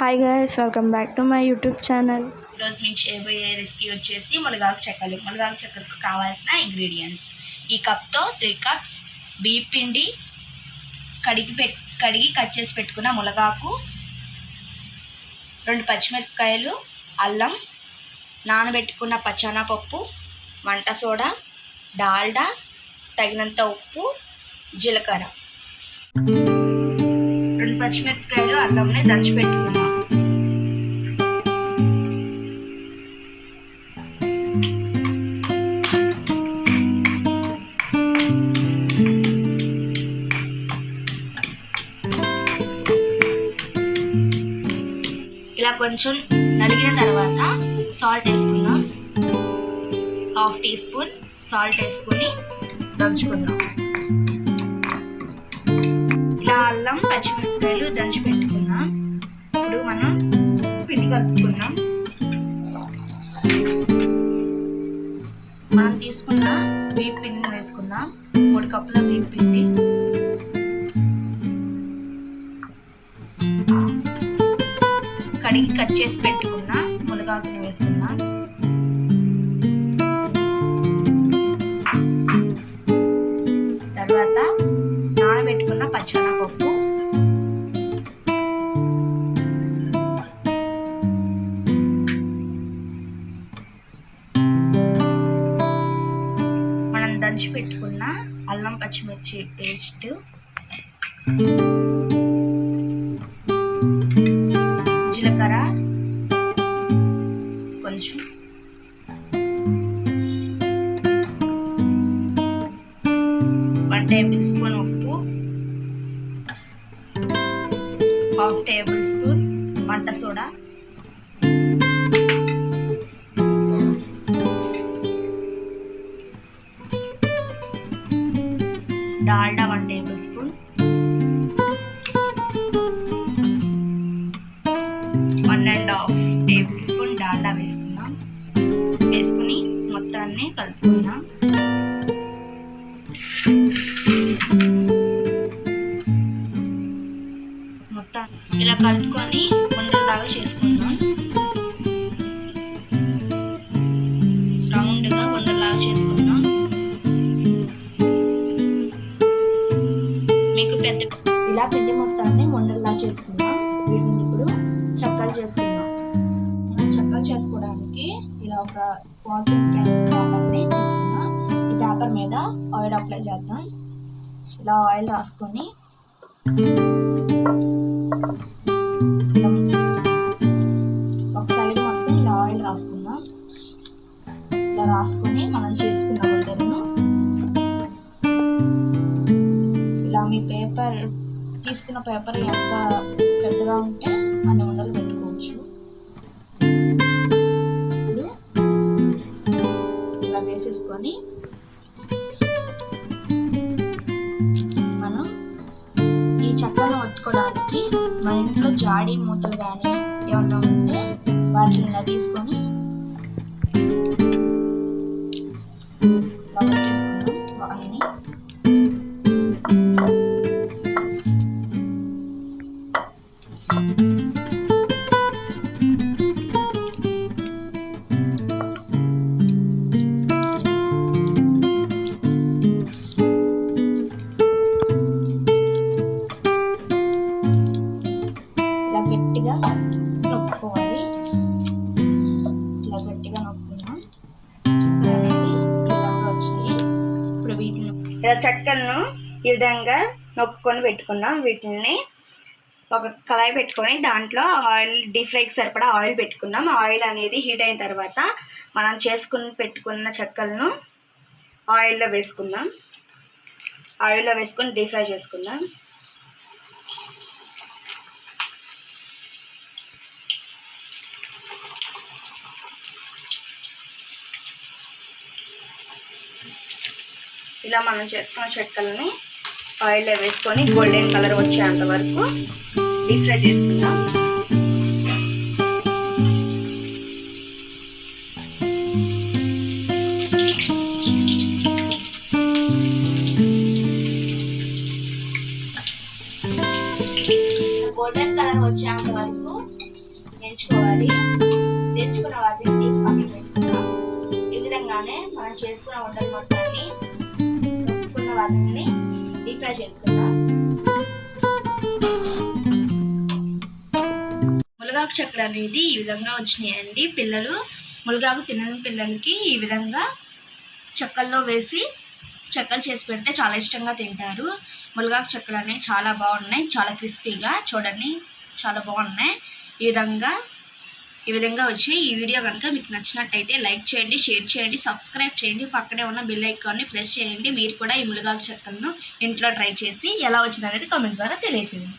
Hi guys welcome back to my YouTube channel ఈరోజు నేను చేయబోయే రెసిపీ వచ్చేసి మునగాకు చెక్కలు. మునగాకు చెక్కలకు కావాల్సిన ఇంగ్రీడియంట్స్ ఈ కప్తో త్రీ కప్స్ బియ్య పిండి కడిగి పెట్ కడిగి కట్ చేసి పెట్టుకున్న మునగాకు రెండు పచ్చిమిరపకాయలు అల్లం నానబెట్టుకున్న పచ్చెనపప్పు వంట సోడా డాల్డా తగినంత ఉప్పు జీలకర్ర. రెండు పచ్చిమిరపకాయలు అల్లంని దంచి పెట్టుకున్నాం. కొంచెం నలిగిన తర్వాత సాల్ట్ వేసుకుందాం. హాఫ్ టీ స్పూన్ సాల్ట్ వేసుకుని దంచుకుందాం. ఇలా అల్లం పచ్చిమిరపకాయలు దంచి పెట్టుకుందాం ఇప్పుడు మనం పిండి కలుపుకుందాం. మనం తీసుకున్న బియ్య పిండిని వేసుకుందాం. మూడు కప్పుల బియ్య పిండి. కడిగి కట్ చేసి పెట్టుకున్న మునగాకుని వేసుకున్నా. తర్వాత నానబెట్టుకున్న పచ్చనపప్పు మనం దంచి పెట్టుకున్న అల్లం పచ్చిమిర్చి పేస్ట్. జీలకర్ర కొంచెం. వన్ టేబుల్ స్పూన్ ఉప్పు. హాఫ్ టేబుల్ స్పూన్ వంట soda. Dalda one tablespoon Dalda వేసుకున్నాం వేసుకుని మొత్తాన్ని కలుపుకుందాం మొత్తం ఇలా కలుపుకొని ఉండలాగా చేసుకుందాం. రౌండ్గా ఉండలాగా చేసుకుందాం. మీకు పెద్ద ఇలా పిండి మొత్తాన్ని ఉండల్లా చేసుకుందాం. వీటిని ఇప్పుడు చక్కలు చేసుకుందాం. కవర్ చేసుకోవడానికి ఇలా ఒక పాలిథిన్ క్యాన్ పేపర్ని తీసుకుందాం ఈ పేపర్ మీద ఆయిల్ అప్లై చేద్దాం. ఇలా ఆయిల్ రాసుకొని ఒక సైడ్ మొత్తం ఇలా ఆయిల్ రాసుకుందాం. ఇలా రాసుకొని మనం చేసుకున్న వంటలను ఇలా మీ పేపర్ తీసుకున్న పేపర్ ఎంత పెద్దగా ఉంటే అన్ని వంటలు పెట్టుకోవచ్చు. వేసేసుకొని మనం ఈ చెక్కను ఒత్తుకోవడానికి మన ఇంట్లో జాడీ మూతలు కానీ ఏమన్నా ఉంటే వాటిని ఇలా తీసుకొని అన్నీ ఇలా చెక్కలను ఈ విధంగా నొప్పుకొని పెట్టుకున్నాం. వీటిని ఒక కళాయి పెట్టుకొని దాంట్లో ఆయిల్ డీప్ ఫ్రైకి సరిపడా ఆయిల్ పెట్టుకున్నాం. ఆయిల్ అనేది హీట్ అయిన తర్వాత మనం చేసుకుని పెట్టుకున్న చెక్కలను ఆయిల్లో వేసుకుందాం. ఆయిల్లో వేసుకొని డీప్ ఫ్రై చేసుకుందాం. ఇలా మనం చేసుకున్న చెక్కలని ఆయిల్లో వేసుకొని గోల్డెన్ కలర్ వచ్చేంత వరకు డీప్ ఫ్రై చేసుకుందాం. గోల్డెన్ కలర్ వచ్చేంత వరకు ఎంచుకోవాలి ఎంచుకున్న వాటిని తీసి పక్కన ఈ విధంగానే మనం చేసుకున్న వంటలు మొత్తాన్ని వేయించుకున్న వాటిని డీప్ ఫ్రై చేసుకుందాం. ములగాకు చక్కెర అనేది ఈ విధంగా వచ్చినాయండి. పిల్లలు ములగాకు తినని పిల్లలకి ఈ విధంగా చెక్కల్లో వేసి చెక్కలు చేసి పెడితే చాలా ఇష్టంగా తింటారు. ములగాకు చెక్కలు అనేవి చాలా బాగున్నాయి. చాలా క్రిస్పీగా చూడండి. చాలా బాగున్నాయి. ఈ విధంగా ఈ విధంగా వచ్చి ఈ వీడియో కనుక మీకు నచ్చినట్టయితే లైక్ చేయండి షేర్ చేయండి సబ్స్క్రైబ్ చేయండి. పక్కనే ఉన్న బెల్ ఐకాన్ని ప్రెస్ చేయండి. మీరు కూడా ఈ ములుగాకు చెక్కలను ఇంట్లో ట్రై చేసి ఎలా వచ్చిందనేది కామెంట్ ద్వారా తెలియజేయండి.